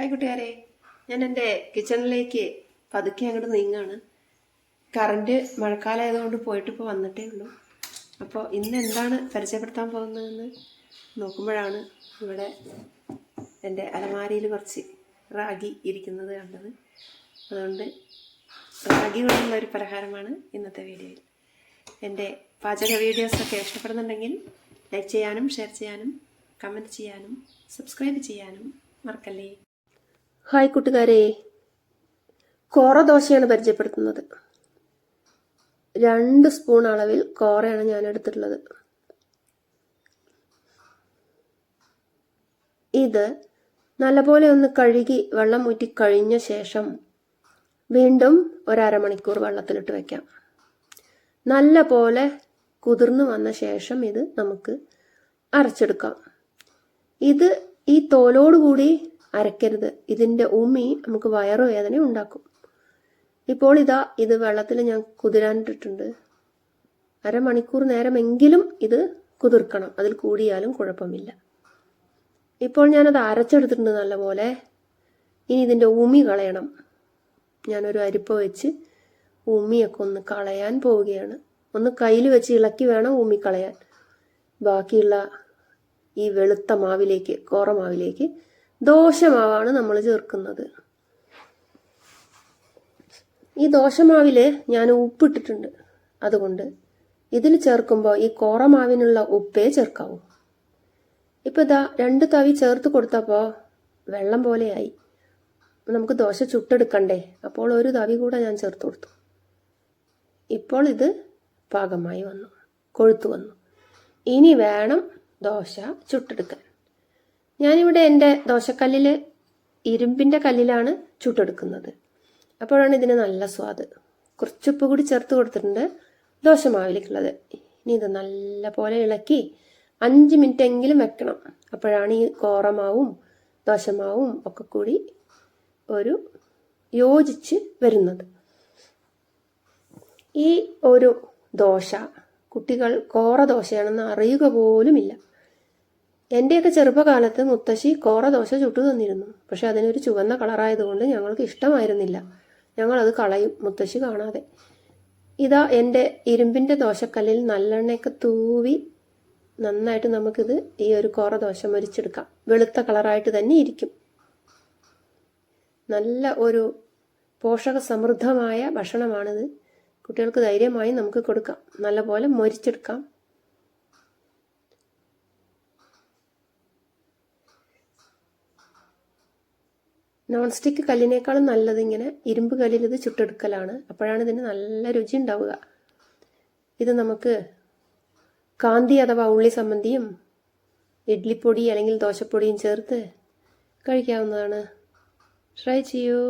Hi കൂട്ടുകാരെ. ഞാൻ എന്റെ കിച്ചണിലേക്ക് പതുക്കെ അങ്ങോട്ട് നീങ്ങാണ്. കറണ്ട് മഴക്കാലമായതുകൊണ്ട് പോയിട്ട് ഇപ്പോൾ വന്നിട്ടേ ഉള്ളൂ. അപ്പോൾ ഇന്ന് എന്താണ് പരിചയപ്പെടുത്താൻ പോകുന്നതെന്ന് നോക്കുമ്പോഴാണ് ഇവിടെ എന്റെ അലമാരിയിൽ കുറച്ച് റാഗി ഇരിക്കുന്നത് കണ്ടത്. അതുകൊണ്ട് റാഗി കൊണ്ടുള്ള ഒരു പലഹാരമാണ് ഇന്നത്തെ വീഡിയോയിൽ. എന്റെ പാചക വീഡിയോസൊക്കെ ഇഷ്ടപ്പെടുന്നുണ്ടെങ്കിൽ ലൈക്ക് ചെയ്യാനും ഷെയർ ചെയ്യാനും കമന്റ് ചെയ്യാനും സബ്സ്ക്രൈബ് ചെയ്യാനും മറക്കല്ലേ? ഹായ് കൂട്ടുകാരെ. കോറ ദോശയാണ് പരിചയപ്പെടുത്തുന്നത്. രണ്ട് സ്പൂൺ അളവിൽ കോറയാണ് ഞാൻ എടുത്തിട്ടുള്ളത്. ഇത് നല്ലപോലെ ഒന്ന് കഴുകി വെള്ളം ഊറ്റി കഴിഞ്ഞ ശേഷം വീണ്ടും ഒരമണിക്കൂർ വെള്ളത്തിലിട്ട് വെക്കാം. നല്ല പോലെ കുതിർന്നു വന്ന ശേഷം ഇത് നമുക്ക് അരച്ചെടുക്കാം. ഇത് ഈ തോലോടുകൂടി അരക്കരുത്. ഇതിന്റെ ഉമി നമുക്ക് വയറുവേദന ഉണ്ടാക്കും. ഇപ്പോൾ ഇതാ ഇത് വെള്ളത്തിൽ ഞാൻ കുതിരാനിട്ടിട്ടുണ്ട്. അരമണിക്കൂർ നേരമെങ്കിലും ഇത് കുതിർക്കണം. അതിൽ കൂടിയാലും കുഴപ്പമില്ല. ഇപ്പോൾ ഞാനത് അരച്ചെടുത്തിട്ടുണ്ട് നല്ലപോലെ. ഇനി ഇതിന്റെ ഉമി കളയണം. ഞാനൊരു അരിപ്പ വെച്ച് ഉമിയൊക്കെ ഒന്ന് കളയാൻ പോവുകയാണ്. ഒന്ന് കയ്യിൽ വെച്ച് ഇളക്കി വേണം ഉമി കളയാൻ. ബാക്കിയുള്ള ഈ വെളുത്ത മാവിലേക്ക് കോറ മാവിലേക്ക് ദോശമാവാണ് നമ്മൾ ചേർക്കുന്നത്. ഈ ദോശമാവിൽ ഞാൻ ഉപ്പിട്ടിട്ടുണ്ട്. അതുകൊണ്ട് ഇതിൽ ചേർക്കുമ്പോൾ ഈ കോറമാവിനുള്ള ഉപ്പേ ചേർക്കാവൂ. ഇപ്പൊ ഇതാ രണ്ട് തവി ചേർത്ത് കൊടുത്തപ്പോൾ വെള്ളം പോലെയായി. നമുക്ക് ദോശ ചുട്ടെടുക്കണ്ടേ? അപ്പോൾ ഒരു തവി കൂടെ ഞാൻ ചേർത്ത് കൊടുത്തു. ഇപ്പോൾ ഇത് പാകമായി വന്നു കൊഴുത്തു വന്നു. ഇനി വേണം ദോശ ചുട്ടെടുക്കാൻ. ഞാനിവിടെ എന്റെ ദോശക്കല്ലിൽ ഇരുമ്പിന്റെ കല്ലിലാണ് ചുട്ടെടുക്കുന്നത്. അപ്പോഴാണ് ഇതിന് നല്ല സ്വാദ്. കുറച്ചുപ്പ് കൂടി ചേർത്ത് കൊടുത്തിട്ടുണ്ട് ദോശമാവിലേക്കുള്ളത്. ഇനി ഇത് നല്ല പോലെ ഇളക്കി അഞ്ച് മിനിറ്റ് എങ്കിലും വെക്കണം. അപ്പോഴാണ് ഈ കോറമാവും ദോശമാവും ഒക്കെ കൂടി ഒരു യോജിച്ച് വരുന്നത്. ഈ ഒരു ദോശ കുട്ടികൾ കോറ ദോശയാണെന്ന് അറിയുക പോലുമില്ല. എന്റെയൊക്കെ ചെറുപ്പകാലത്ത് മുത്തശ്ശി കോറ ദോശ ചുട്ടു തന്നിരുന്നു. പക്ഷെ അതിനൊരു ചുവന്ന കളറായതുകൊണ്ട് ഞങ്ങൾക്ക് ഇഷ്ടമായിരുന്നില്ല. ഞങ്ങൾ അത് കളയും മുത്തശ്ശി കാണാതെ. ഇതാ എന്റെ ഇരുമ്പിന്റെ ദോശക്കല്ലിൽ നല്ലെണ്ണയൊക്കെ തൂവി നന്നായിട്ട് നമുക്കിത് ഈ ഒരു കോറ ദോശ മരിച്ചെടുക്കാം. വെളുത്ത കളറായിട്ട് തന്നെ ഇരിക്കും. നല്ല ഒരു പോഷക സമൃദ്ധമായ ഭക്ഷണമാണിത്. കുട്ടികൾക്ക് ധൈര്യമായി നമുക്ക് കൊടുക്കാം. നല്ലപോലെ മൊരിച്ചെടുക്കാം. നോൺ സ്റ്റിക്ക് കല്ലിനേക്കാളും നല്ലത് ഇങ്ങനെ ഇരുമ്പ് കല്ലിൽ ഇത് ചുട്ടെടുക്കലാണ്. അപ്പോഴാണ് ഇതിന് നല്ല രുചി ഉണ്ടാവുക. ഇത് നമുക്ക് കാന്തി അഥവാ ഉള്ളി സംബന്ധിയും ഇഡ്ലിപ്പൊടി അല്ലെങ്കിൽ ദോശപ്പൊടിയും ചേർത്ത് കഴിക്കാവുന്നതാണ്. ട്രൈ ചെയ്യൂ.